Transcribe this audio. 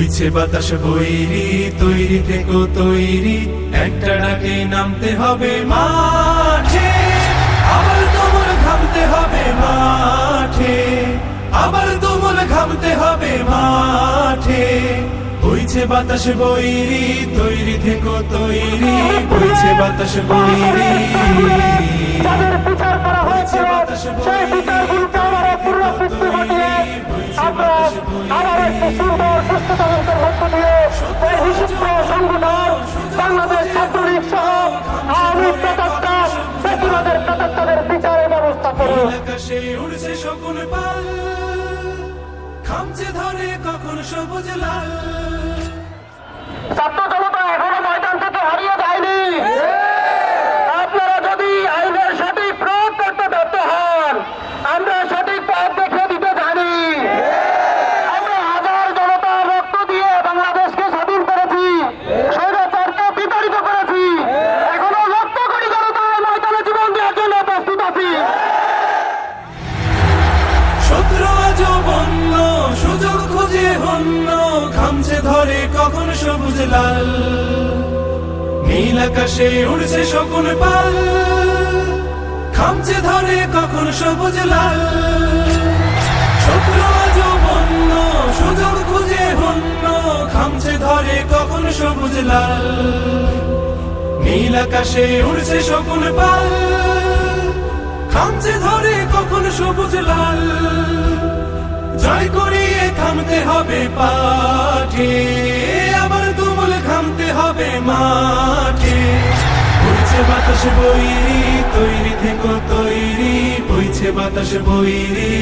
বইছে বাতাস বৈরি তৈরি থেকো তৈরি। একটা ডাকে নামতে হবে মাঠে আবার তোমার ঘামতে হবে মাঠে আবার তোমার ঘামতে হবে মাঠে। বইছে বাতাস বৈরি তৈরি থেকো তৈরি। বইছে বাতাস বৈরি। যাদের বিচার করা হয়েছে সেই বৈরি। আকাশে উড়ছে শকুন পাল খামছে ধরে কখন সবুজ লাল। ধরে কখন সবুজ লাল? নীল আকাশে উড়ছে শকুন পাল। খামচে ধরে কখন সবুজ লাল? সুযোগ খুঁজে হন্য। খামচে ধরে কখন সবুজ লাল? নীল আকাশে উড়ছে শকুন পাল। খামচে ধরে কখন সবুজ লাল? জয় করিয়ে থামতে হবে পাঠে আবার তুমুল খামতে হবে মাঠে। বইছে বাতাস বইরি তৈরি থেকো তৈরি, বইছে বাতাস বইরি